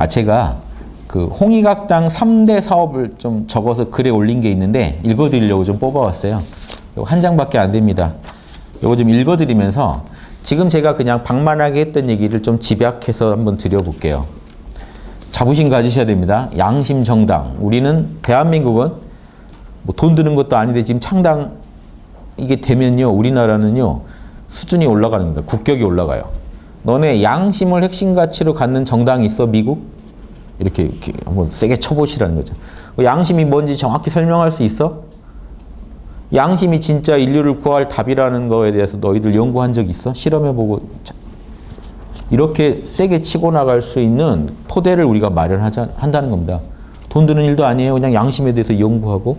아 제가 그 홍익학당 3대 사업을 좀 적어서 글에 올린 게 있는데 읽어드리려고 좀 뽑아왔어요. 한 장밖에 안 됩니다. 요거 좀 읽어드리면서 지금 제가 그냥 방만하게 했던 얘기를 좀 집약해서 한번 드려볼게요. 자부심 가지셔야 됩니다. 양심 정당. 우리는 대한민국은 뭐 돈 드는 것도 아닌데 지금 창당 이게 되면요 우리나라는요 수준이 올라가는 겁니다. 국격이 올라가요. 너네 양심을 핵심 가치로 갖는 정당이 있어 미국? 이렇게, 이렇게 한번 세게 쳐보시라는 거죠. 그 양심이 뭔지 정확히 설명할 수 있어? 양심이 진짜 인류를 구할 답이라는 거에 대해서 너희들 연구한 적 있어? 실험해보고 자, 이렇게 세게 치고 나갈 수 있는 토대를 우리가 마련하자 한다는 겁니다. 돈 드는 일도 아니에요. 그냥 양심에 대해서 연구하고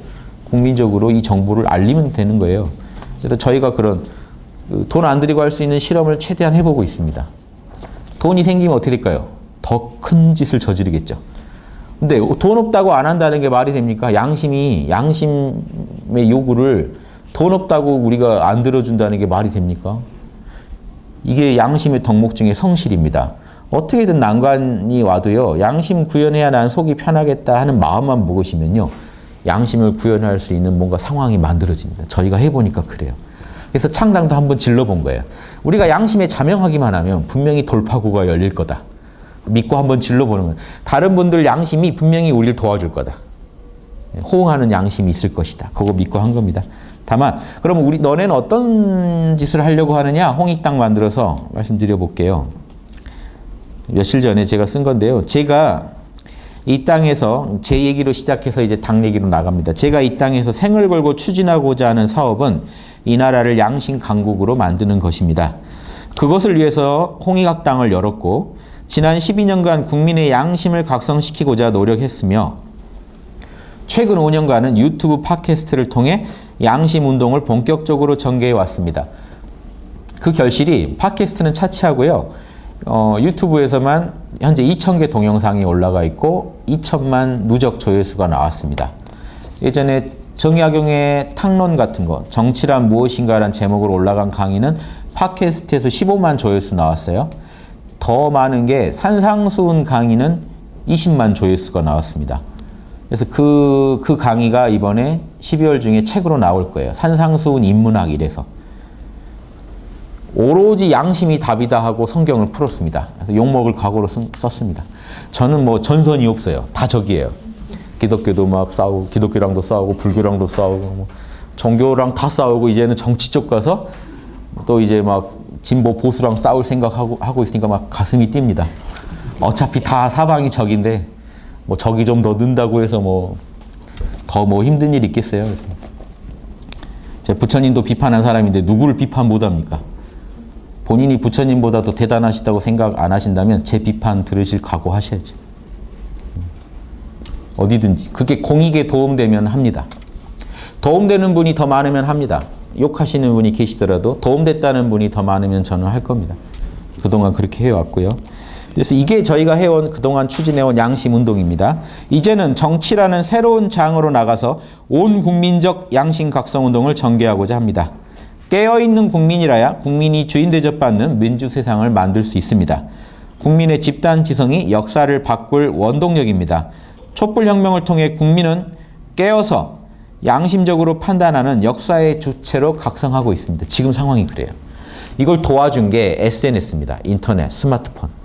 국민적으로 이 정보를 알리면 되는 거예요. 그래서 저희가 그런 그 돈 안 들이고 할 수 있는 실험을 최대한 해보고 있습니다. 돈이 생기면 어떻게 될까요? 더 큰 짓을 저지르겠죠. 근데 돈 없다고 안 한다는 게 말이 됩니까? 양심이 양심의 요구를 돈 없다고 우리가 안 들어준다는 게 말이 됩니까? 이게 양심의 덕목 중에 성실입니다. 어떻게든 난관이 와도요, 양심 구현해야 난 속이 편하겠다 하는 마음만 먹으시면요, 양심을 구현할 수 있는 뭔가 상황이 만들어집니다. 저희가 해보니까 그래요. 그래서 창당도 한번 질러본 거예요. 우리가 양심에 자명하기만 하면 분명히 돌파구가 열릴 거다. 믿고 한번 질러보는 거예요. 다른 분들 양심이 분명히 우리를 도와줄 거다. 호응하는 양심이 있을 것이다. 그거 믿고 한 겁니다. 다만, 그럼 우리, 너네는 어떤 짓을 하려고 하느냐? 홍익당 만들어서 말씀드려 볼게요. 며칠 전에 제가 쓴 건데요. 제가 이 땅에서 제 얘기로 시작해서 이제 당 얘기로 나갑니다. 제가 이 땅에서 생을 걸고 추진하고자 하는 사업은 이 나라를 양심 강국으로 만드는 것입니다. 그것을 위해서 홍익학당을 열었고 지난 12년간 국민의 양심을 각성시키고자 노력했으며 최근 5년간은 유튜브 팟캐스트를 통해 양심 운동을 본격적으로 전개해 왔습니다. 그 결실이 팟캐스트는 차치하고요. 어, 유튜브에서만 현재 2,000개 동영상이 올라가 있고 2천만 누적 조회수가 나왔습니다. 예전에 정약용의 탕론 같은 거, 정치란 무엇인가란 제목으로 올라간 강의는 팟캐스트에서 15만 조회수 나왔어요. 더 많은 게 산상수훈 강의는 20만 조회수가 나왔습니다. 그래서 그, 그 강의가 이번에 12월 중에 책으로 나올 거예요. 산상수훈 인문학 이래서. 오로지 양심이 답이다 하고 성경을 풀었습니다. 그래서 욕먹을 각오로 쓴- 썼습니다. 저는 뭐 전선이 없어요. 다 적이에요. 기독교도 막 싸우고, 기독교랑도 싸우고, 불교랑도 싸우고, 뭐 종교랑 다 싸우고, 이제는 정치 쪽 가서 또 이제 막 진보 보수랑 싸울 생각하고 하고 있으니까 막 가슴이 뜁니다. 어차피 다 사방이 적인데 뭐 적이 좀 더 는다고 해서 뭐 더뭐 힘든 일 있겠어요. 제 부처님도 비판한 사람인데 누구를 비판 못 합니까? 본인이 부처님보다 더 대단하시다고 생각 안 하신다면 제 비판 들으실 각오 하셔야지. 어디든지 그게 공익에 도움되면 합니다. 도움되는 분이 더 많으면 합니다. 욕하시는 분이 계시더라도 도움됐다는 분이 더 많으면 저는 할 겁니다. 그동안 그렇게 해왔고요. 그래서 이게 저희가 해온 그동안 추진해온 양심 운동입니다. 이제는 정치라는 새로운 장으로 나가서 온 국민적 양심 각성 운동을 전개하고자 합니다. 깨어있는 국민이라야 국민이 주인 대접받는 민주 세상을 만들 수 있습니다. 국민의 집단 지성이 역사를 바꿀 원동력입니다. 촛불혁명을 통해 국민은 깨어서 양심적으로 판단하는 역사의 주체로 각성하고 있습니다. 지금 상황이 그래요. 이걸 도와준 게 SNS입니다. 인터넷, 스마트폰.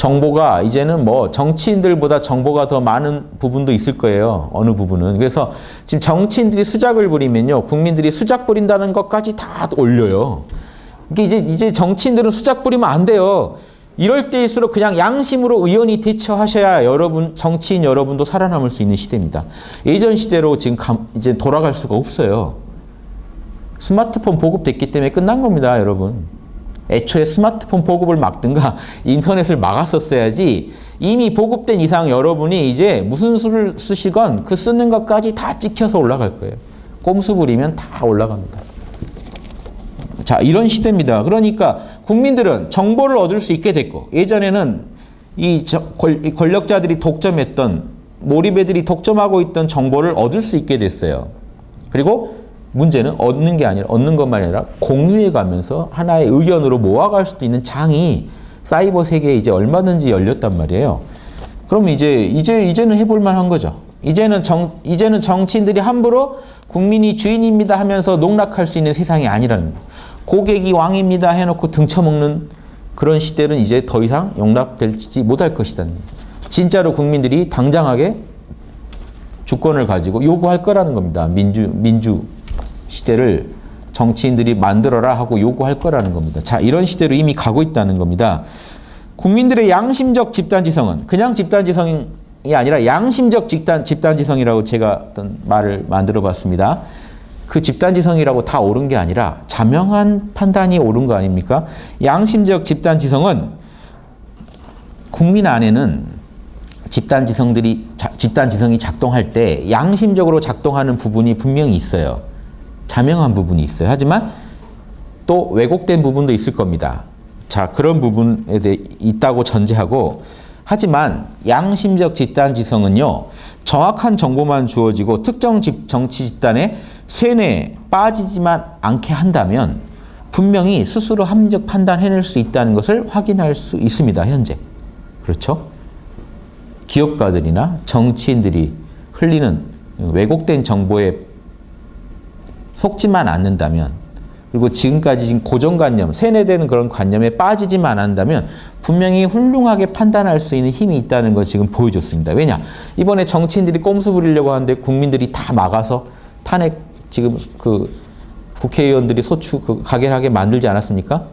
정보가 이제는 뭐 정치인들보다 정보가 더 많은 부분도 있을 거예요. 어느 부분은. 그래서 지금 정치인들이 수작을 부리면요. 국민들이 수작 부린다는 것까지 다 올려요. 이게 이제, 이제 정치인들은 수작 부리면 안 돼요. 이럴 때일수록 그냥 양심으로 의원이 대처하셔야 여러분, 정치인 여러분도 살아남을 수 있는 시대입니다. 예전 시대로 지금 감, 이제 돌아갈 수가 없어요. 스마트폰 보급됐기 때문에 끝난 겁니다, 여러분. 애초에 스마트폰 보급을 막든가 인터넷을 막았었어야지 이미 보급된 이상 여러분이 이제 무슨 수를 쓰시건 그 쓰는 것까지 다 찍혀서 올라갈 거예요. 꼼수 부리면 다 올라갑니다. 자, 이런 시대입니다. 그러니까 국민들은 정보를 얻을 수 있게 됐고 예전에는 이 권력자들이 독점했던 몰입애들이 독점하고 있던 정보를 얻을 수 있게 됐어요. 그리고 문제는 얻는 게 아니라 얻는 것만 아니라 공유해 가면서 하나의 의견으로 모아갈 수도 있는 장이 사이버 세계에 이제 얼마든지 열렸단 말이에요. 그럼 이제 이제 이제는 해볼 만한 거죠. 이제는 정 이제는 정치인들이 함부로 국민이 주인입니다 하면서 농락할 수 있는 세상이 아니라는 거. 고객이 왕입니다 해놓고 등쳐먹는 그런 시대는 이제 더 이상 용납되지 못할 것이다. 진짜로 국민들이 당장하게 주권을 가지고 요구할 거라는 겁니다. 민주 민주 시대를 정치인들이 만들어라 하고 요구할 거라는 겁니다. 자, 이런 시대로 이미 가고 있다는 겁니다. 국민들의 양심적 집단지성은 그냥 집단지성이 아니라 양심적 집단 집단지성이라고 제가 어떤 말을 만들어 봤습니다. 그 집단지성이라고 다 옳은 게 아니라 자명한 판단이 옳은 거 아닙니까? 양심적 집단지성은 국민 안에는 집단지성들이 자- 집단지성이 작동할 때 양심적으로 작동하는 부분이 분명히 있어요. 자명한 부분이 있어요. 하지만 또 왜곡된 부분도 있을 겁니다. 자, 그런 부분에 대해 있다고 전제하고 하지만 양심적 집단 지성은요. 정확한 정보만 주어지고 특정 집, 정치 집단의 세뇌에 빠지지만 않게 한다면 분명히 스스로 합리적 판단 해낼 수 있다는 것을 확인할 수 있습니다. 현재. 그렇죠? 기업가들이나 정치인들이 흘리는 왜곡된 정보에 속지만 않는다면 그리고 지금까지 지금 고정관념, 세뇌되는 그런 관념에 빠지지만 않는다면 분명히 훌륭하게 판단할 수 있는 힘이 있다는 걸 지금 보여줬습니다. 왜냐? 이번에 정치인들이 꼼수 부리려고 하는데 국민들이 다 막아서 탄핵 지금 그 국회의원들이 소추 그 가결하게 만들지 않았습니까?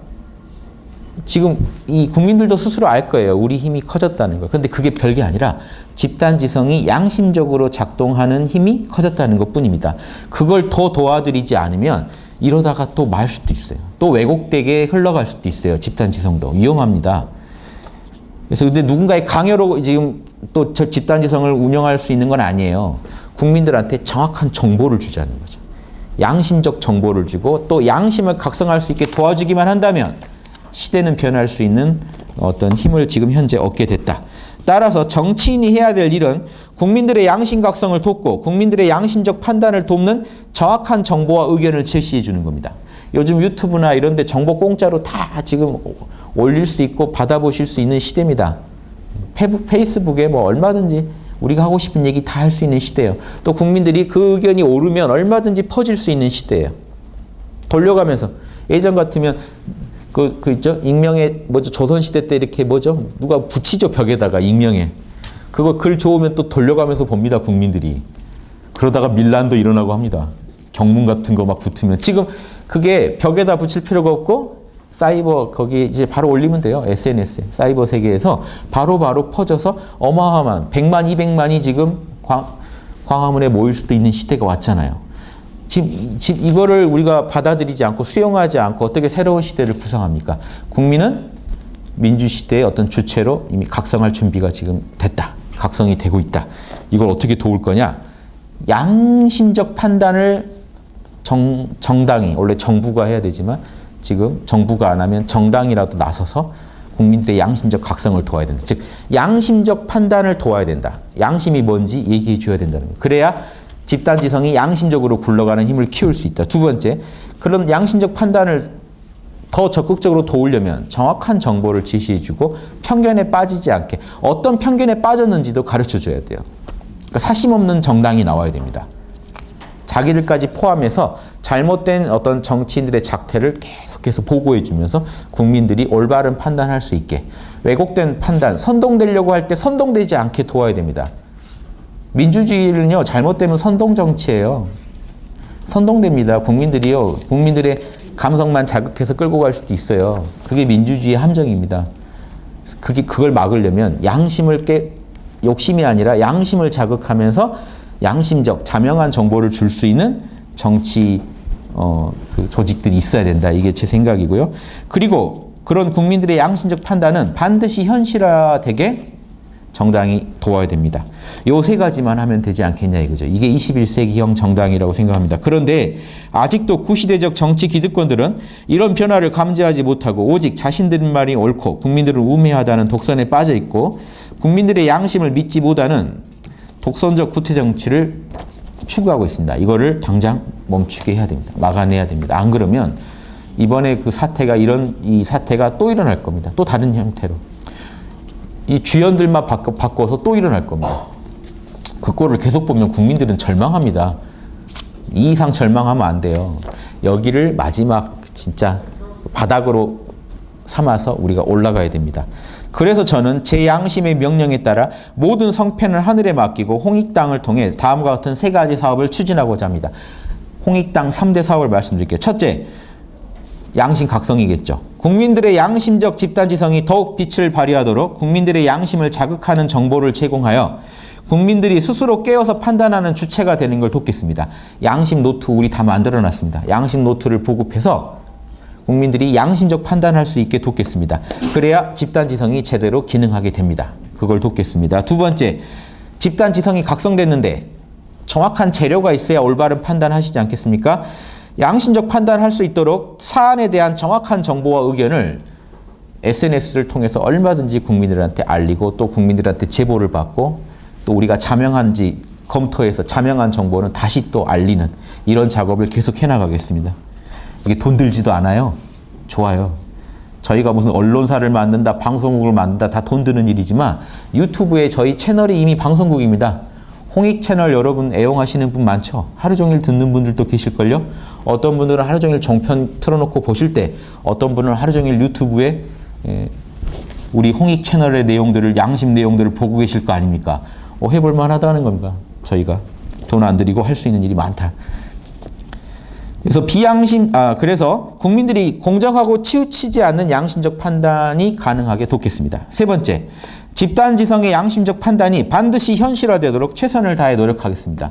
지금 이 국민들도 스스로 알 거예요. 우리 힘이 커졌다는 거. 근데 그게 별게 아니라 집단 지성이 양심적으로 작동하는 힘이 커졌다는 것 뿐입니다. 그걸 더 도와드리지 않으면 이러다가 또 말 수도 있어요. 또 왜곡되게 흘러갈 수도 있어요. 집단 지성도. 위험합니다. 그래서 근데 누군가의 강요로 지금 또저 집단 지성을 운영할 수 있는 건 아니에요. 국민들한테 정확한 정보를 주자는 거죠. 양심적 정보를 주고 또 양심을 각성할 수 있게 도와주기만 한다면 시대는 변할 수 있는 어떤 힘을 지금 현재 얻게 됐다. 따라서 정치인이 해야 될 일은 국민들의 양심 각성을 돕고 국민들의 양심적 판단을 돕는 정확한 정보와 의견을 제시해 주는 겁니다. 요즘 유튜브나 이런 데 정보 공짜로 다 지금 올릴 수 있고 받아보실 수 있는 시대입니다. 페이스북에 뭐 얼마든지 우리가 하고 싶은 얘기 다 할 수 있는 시대예요. 또 국민들이 그 의견이 오르면 얼마든지 퍼질 수 있는 시대예요. 돌려가면서 예전 같으면 그, 그 있죠? 익명의 뭐죠? 조선시대 때 이렇게 뭐죠? 누가 붙이죠 벽에다가 익명에. 그거 글 좋으면 또 돌려가면서 봅니다 국민들이. 그러다가 밀란도 일어나고 합니다. 경문 같은 거 막 붙으면 지금 그게 벽에다 붙일 필요가 없고 사이버 거기 이제 바로 올리면 돼요 SNS에 사이버 세계에서 바로 바로 퍼져서 어마어마한 100만 200만이 지금 광, 광화문에 모일 수도 있는 시대가 왔잖아요. 지금, 지금 이거를 우리가 받아들이지 않고 수용하지 않고 어떻게 새로운 시대를 구성합니까? 국민은 민주시대의 어떤 주체로 이미 각성할 준비가 지금 됐다. 각성이 되고 있다. 이걸 어떻게 도울 거냐? 양심적 판단을 정, 정당이, 원래 정부가 해야 되지만 지금 정부가 안 하면 정당이라도 나서서 국민들의 양심적 각성을 도와야 된다. 즉, 양심적 판단을 도와야 된다. 양심이 뭔지 얘기해 줘야 된다는 거예요. 그래야 집단 지성이 양심적으로 굴러가는 힘을 키울 수 있다. 두 번째, 그런 양심적 판단을 더 적극적으로 도우려면 정확한 정보를 제시해주고 편견에 빠지지 않게 어떤 편견에 빠졌는지도 가르쳐줘야 돼요. 그러니까 사심 없는 정당이 나와야 됩니다. 자기들까지 포함해서 잘못된 어떤 정치인들의 작태를 계속해서 보고해주면서 국민들이 올바른 판단할 수 있게 왜곡된 판단, 선동되려고 할 때 선동되지 않게 도와야 됩니다. 민주주의는요 잘못되면 선동 정치예요. 선동됩니다. 국민들이요 국민들의 감성만 자극해서 끌고 갈 수도 있어요. 그게 민주주의 함정입니다. 그게 그걸 막으려면 양심을 깨 욕심이 아니라 양심을 자극하면서 양심적 자명한 정보를 줄 수 있는 정치 어, 그 조직들이 있어야 된다. 이게 제 생각이고요. 그리고 그런 국민들의 양심적 판단은 반드시 현실화되게 정당이 도와야 됩니다. 요 세 가지만 하면 되지 않겠냐 이거죠. 이게 21세기형 정당이라고 생각합니다. 그런데 아직도 구시대적 정치 기득권들은 이런 변화를 감지하지 못하고 오직 자신들 말이 옳고 국민들을 우매하다는 독선에 빠져 있고 국민들의 양심을 믿지 못하는 독선적 구태 정치를 추구하고 있습니다. 이거를 당장 멈추게 해야 됩니다. 막아내야 됩니다. 안 그러면 이번에 그 사태가 이런 이 사태가 또 일어날 겁니다. 또 다른 형태로. 이 주연들만 바꿔, 바꿔서 또 일어날 겁니다. 그 꼴을 계속 보면 국민들은 절망합니다. 이 이상 절망하면 안 돼요. 여기를 마지막 진짜 바닥으로 삼아서 우리가 올라가야 됩니다. 그래서 저는 제 양심의 명령에 따라 모든 성편을 하늘에 맡기고 홍익당을 통해 다음과 같은 세 가지 사업을 추진하고자 합니다. 홍익당 3대 사업을 말씀드릴게요. 첫째, 양심 각성이겠죠. 국민들의 양심적 집단지성이 더욱 빛을 발휘하도록 국민들의 양심을 자극하는 정보를 제공하여 국민들이 스스로 깨어서 판단하는 주체가 되는 걸 돕겠습니다. 양심 노트 우리 다 만들어 놨습니다. 양심 노트를 보급해서 국민들이 양심적 판단할 수 있게 돕겠습니다. 그래야 집단지성이 제대로 기능하게 됩니다. 그걸 돕겠습니다. 두 번째, 집단지성이 각성됐는데 정확한 재료가 있어야 올바른 판단하시지 않겠습니까? 양심적 판단할 수 있도록 사안에 대한 정확한 정보와 의견을 SNS를 통해서 얼마든지 국민들한테 알리고 또 국민들한테 제보를 받고 또 우리가 자명한지 검토해서 자명한 정보는 다시 또 알리는 이런 작업을 계속 해나가겠습니다. 이게 돈 들지도 않아요. 좋아요. 저희가 무슨 언론사를 만든다, 방송국을 만든다 다 돈 드는 일이지만 유튜브에 저희 채널이 이미 방송국입니다. 홍익 채널 여러분 애용하시는 분 많죠? 하루 종일 듣는 분들도 계실걸요? 어떤 분들은 하루 종일 종편 틀어놓고 보실 때 어떤 분은 하루 종일 유튜브에 예, 우리 홍익 채널의 내용들을 양심 내용들을 보고 계실 거 아닙니까? 어, 해볼 만하다는 겁니다. 저희가 돈 안 들이고 할 수 있는 일이 많다. 그래서 비양심 아 그래서 국민들이 공정하고 치우치지 않는 양심적 판단이 가능하게 돕겠습니다. 세 번째, 집단 지성의 양심적 판단이 반드시 현실화되도록 최선을 다해 노력하겠습니다.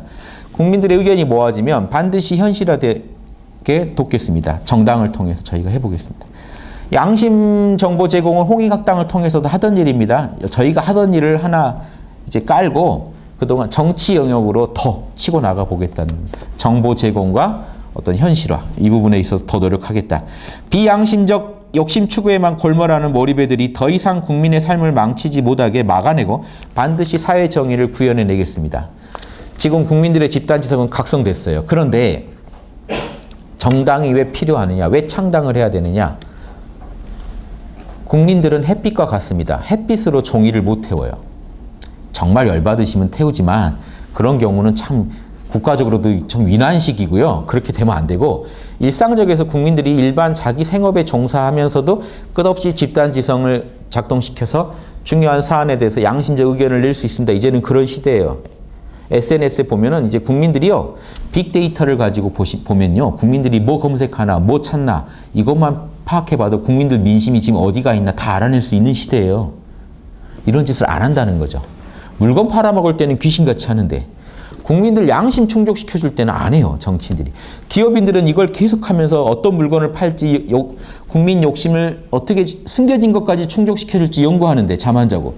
국민들의 의견이 모아지면 반드시 현실화되게 돕겠습니다. 정당을 통해서 저희가 해보겠습니다. 양심 정보 제공은 홍익학당을 통해서도 하던 일입니다. 저희가 하던 일을 하나 이제 깔고 그동안 정치 영역으로 더 치고 나가 보겠다는 정보 제공과 어떤 현실화 이 부분에 있어서 더 노력하겠다. 비양심적 욕심 추구에만 골몰하는 몰입애들이 더 이상 국민의 삶을 망치지 못하게 막아내고 반드시 사회 정의를 구현해 내겠습니다. 지금 국민들의 집단 지성은 각성됐어요. 그런데 정당이 왜 필요하느냐? 왜 창당을 해야 되느냐? 국민들은 햇빛과 같습니다. 햇빛으로 종이를 못 태워요. 정말 열받으시면 태우지만 그런 경우는 참 국가적으로도 좀 위난식이고요. 그렇게 되면 안 되고 일상적에서 국민들이 일반 자기 생업에 종사하면서도 끝없이 집단 지성을 작동시켜서 중요한 사안에 대해서 양심적 의견을 낼 수 있습니다. 이제는 그런 시대예요. SNS에 보면은 이제 국민들이요 빅데이터를 가지고 보시, 보면요 국민들이 뭐 검색하나 뭐 찾나 이것만 파악해봐도 국민들 민심이 지금 어디가 있나 다 알아낼 수 있는 시대예요. 이런 짓을 안 한다는 거죠. 물건 팔아먹을 때는 귀신같이 하는데 국민들 양심 충족시켜 줄 때는 안 해요, 정치인들이. 기업인들은 이걸 계속하면서 어떤 물건을 팔지, 욕, 국민 욕심을 어떻게 숨겨진 것까지 충족시켜 줄지 연구하는데 잠안 자고.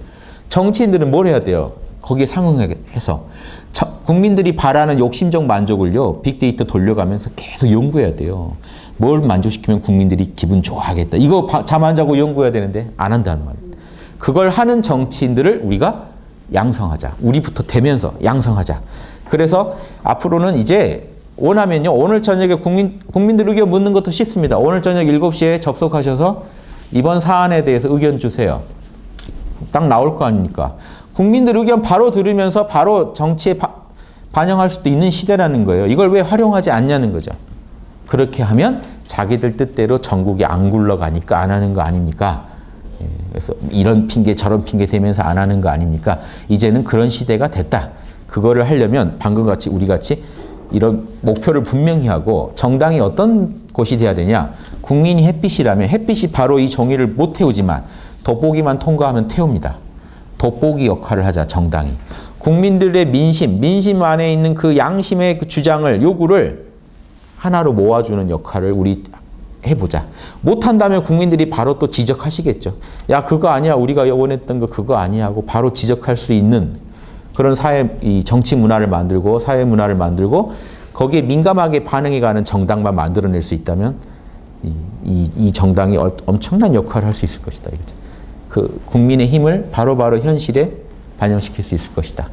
정치인들은 뭘 해야 돼요? 거기에 상응해서. 저, 국민들이 바라는 욕심적 만족을요, 빅데이터 돌려가면서 계속 연구해야 돼요. 뭘 만족시키면 국민들이 기분 좋아하겠다. 이거 잠안 자고 연구해야 되는데 안 한다는 말이에요. 그걸 하는 정치인들을 우리가 양성하자. 우리부터 되면서 양성하자. 그래서 앞으로는 이제 원하면요. 오늘 저녁에 국민, 국민들 의견 묻는 것도 쉽습니다. 오늘 저녁 7시에 접속하셔서 이번 사안에 대해서 의견 주세요. 딱 나올 거 아닙니까? 국민들 의견 바로 들으면서 바로 정치에 바, 반영할 수도 있는 시대라는 거예요. 이걸 왜 활용하지 않냐는 거죠. 그렇게 하면 자기들 뜻대로 전국이 안 굴러가니까 안 하는 거 아닙니까? 예, 그래서 이런 핑계 저런 핑계 대면서 안 하는 거 아닙니까? 이제는 그런 시대가 됐다. 그거를 하려면 방금 같이 우리 같이 이런 목표를 분명히 하고 정당이 어떤 곳이 돼야 되냐? 국민이 햇빛이라면 햇빛이 바로 이 종이를 못 태우지만 돋보기만 통과하면 태웁니다. 돋보기 역할을 하자 정당이. 국민들의 민심, 민심 안에 있는 그 양심의 그 주장을 요구를 하나로 모아주는 역할을 우리 해보자. 못한다면 국민들이 바로 또 지적하시겠죠. 야 그거 아니야 우리가 원했던 거 그거 아니야 하고 바로 지적할 수 있는 그런 사회 이 정치 문화를 만들고 사회 문화를 만들고 거기에 민감하게 반응해 가는 정당만 만들어낼 수 있다면 이, 이, 이 정당이 엄청난 역할을 할 수 있을 것이다. 이거죠. 그 국민의 힘을 바로바로 바로 현실에 반영시킬 수 있을 것이다.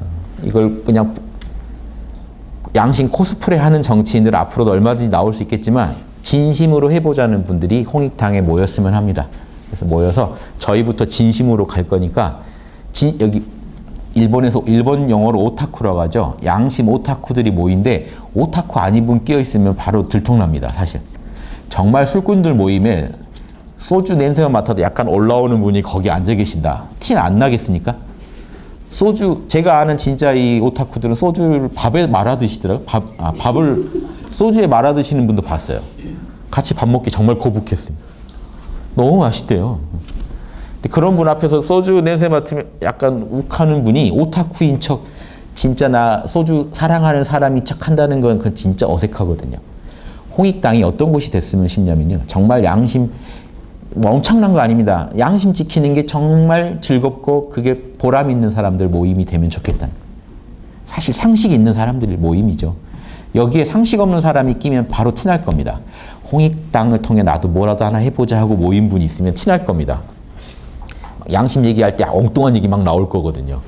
어, 이걸 그냥 양심 코스프레 하는 정치인들 앞으로도 얼마든지 나올 수 있겠지만 진심으로 해보자는 분들이 홍익당에 모였으면 합니다. 그래서 모여서 저희부터 진심으로 갈 거니까 진, 여기 일본에서 일본 영어로 오타쿠라고 하죠. 양심 오타쿠들이 모인데 오타쿠 아닌 분 끼어 있으면 바로 들통납니다. 사실 정말 술꾼들 모임에 소주 냄새만 맡아도 약간 올라오는 분이 거기 앉아 계신다. 티안 나겠습니까? 소주 제가 아는 진짜 이 오타쿠들은 소주를 밥에 말아 드시더라고요. 밥, 아, 밥을 소주에 말아 드시는 분도 봤어요. 같이 밥 먹기 정말 거북했습니다. 너무 맛있대요. 그런 분 앞에서 소주 냄새 맡으면 약간 욱하는 분이 오타쿠인 척 진짜 나 소주 사랑하는 사람인 척 한다는 건 그건 진짜 어색하거든요. 홍익당이 어떤 곳이 됐으면 싶냐면요. 정말 양심 뭐 엄청난 거 아닙니다. 양심 지키는 게 정말 즐겁고 그게 보람 있는 사람들 모임이 되면 좋겠다. 사실 상식 있는 사람들의 모임이죠. 여기에 상식 없는 사람이 끼면 바로 티날 겁니다. 홍익당을 통해 나도 뭐라도 하나 해보자 하고 모인 분이 있으면 티날 겁니다. 양심 얘기할 때 엉뚱한 얘기 막 나올 거거든요.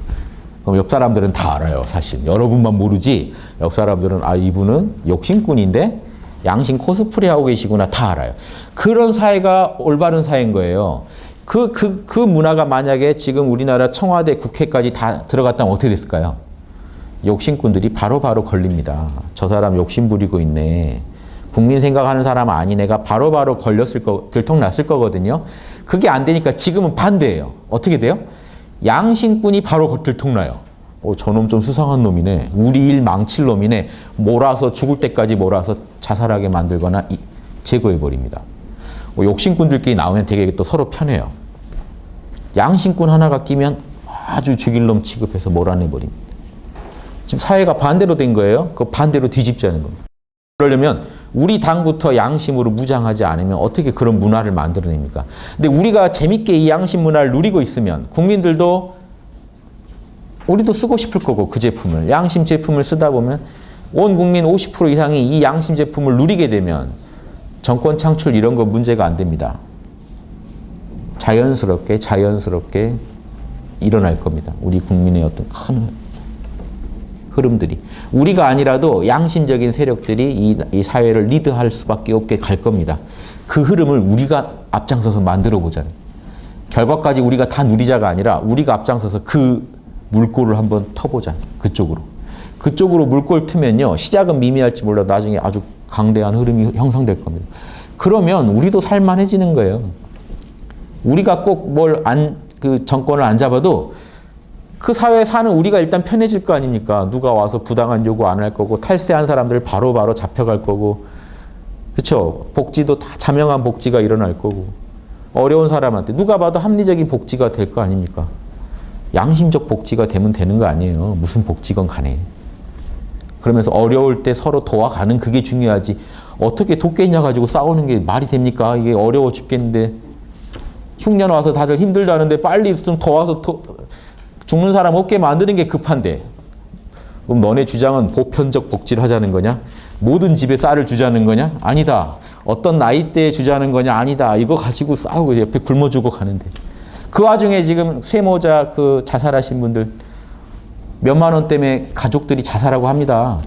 그럼 옆 사람들은 다 알아요, 사실. 여러분만 모르지, 옆 사람들은 아, 이분은 욕심꾼인데 양심 코스프레 하고 계시구나 다 알아요. 그런 사회가 올바른 사회인 거예요. 그, 그, 그 문화가 만약에 지금 우리나라 청와대 국회까지 다 들어갔다면 어떻게 됐을까요? 욕심꾼들이 바로바로 걸립니다. 저 사람 욕심 부리고 있네. 국민 생각하는 사람 아닌 애가 바로바로 걸렸을 거, 들통났을 거거든요. 그게 안 되니까 지금은 반대예요. 어떻게 돼요? 양심꾼이 바로 들통나요. 어, 저놈 좀 수상한 놈이네. 우리 일 망칠 놈이네. 몰아서 죽을 때까지 몰아서 자살하게 만들거나 이- 제거해버립니다. 어, 욕심꾼들끼리 나오면 되게 또 서로 편해요. 양심꾼 하나가 끼면 아주 죽일 놈 취급해서 몰아내버립니다. 지금 사회가 반대로 된 거예요. 그 반대로 뒤집자는 겁니다. 그러려면 우리 당부터 양심으로 무장하지 않으면 어떻게 그런 문화를 만들어냅니까? 근데 우리가 재밌게 이 양심 문화를 누리고 있으면 국민들도 우리도 쓰고 싶을 거고 그 제품을 양심 제품을 쓰다 보면 온 국민 50% 이상이 이 양심 제품을 누리게 되면 정권 창출 이런 거 문제가 안 됩니다. 자연스럽게 자연스럽게 일어날 겁니다. 우리 국민의 어떤 큰 흐름들이 우리가 아니라도 양심적인 세력들이 이, 이 사회를 리드할 수밖에 없게 갈 겁니다. 그 흐름을 우리가 앞장서서 만들어 보자는 결과까지 우리가 다 누리자가 아니라 우리가 앞장서서 그 물꼬를 한번 터보자 그쪽으로 그쪽으로 물꼬를 트면요 시작은 미미할지 몰라 도 나중에 아주 강대한 흐름이 형성될 겁니다. 그러면 우리도 살만해지는 거예요. 우리가 꼭 뭘 안 그 정권을 안 잡아도 그 사회에 사는 우리가 일단 편해질 거 아닙니까? 누가 와서 부당한 요구 안 할 거고 탈세한 사람들 바로 바로 잡혀갈 거고 그렇죠? 복지도 다 자명한 복지가 일어날 거고 어려운 사람한테 누가 봐도 합리적인 복지가 될 거 아닙니까? 양심적 복지가 되면 되는 거 아니에요. 무슨 복지건 간에. 그러면서 어려울 때 서로 도와가는 그게 중요하지. 어떻게 도끼냐 가지고 싸우는 게 말이 됩니까? 이게 어려워 죽겠는데 흉년 와서 다들 힘들다는데 빨리 좀 도와서 도, 죽는 사람 없게 만드는 게 급한데 그럼 너네 주장은 보편적 복지를 하자는 거냐? 모든 집에 쌀을 주자는 거냐? 아니다. 어떤 나이대에 주자는 거냐? 아니다. 이거 가지고 싸우고 옆에 굶어 죽어 가는데 그 와중에 지금 세모자 그 자살하신 분들 몇만 원 때문에 가족들이 자살하고 합니다.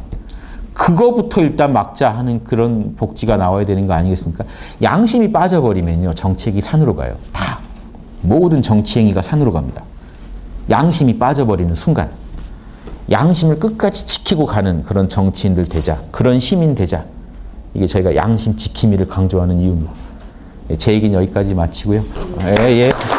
그거부터 일단 막자 하는 그런 복지가 나와야 되는 거 아니겠습니까? 양심이 빠져버리면요 정책이 산으로 가요. 다 모든 정치 행위가 산으로 갑니다. 양심이 빠져버리는 순간 양심을 끝까지 지키고 가는 그런 정치인들 되자 그런 시민 되자 이게 저희가 양심 지킴이를 강조하는 이유입니다. 예, 제 얘기는 여기까지 마치고요. 예, 예.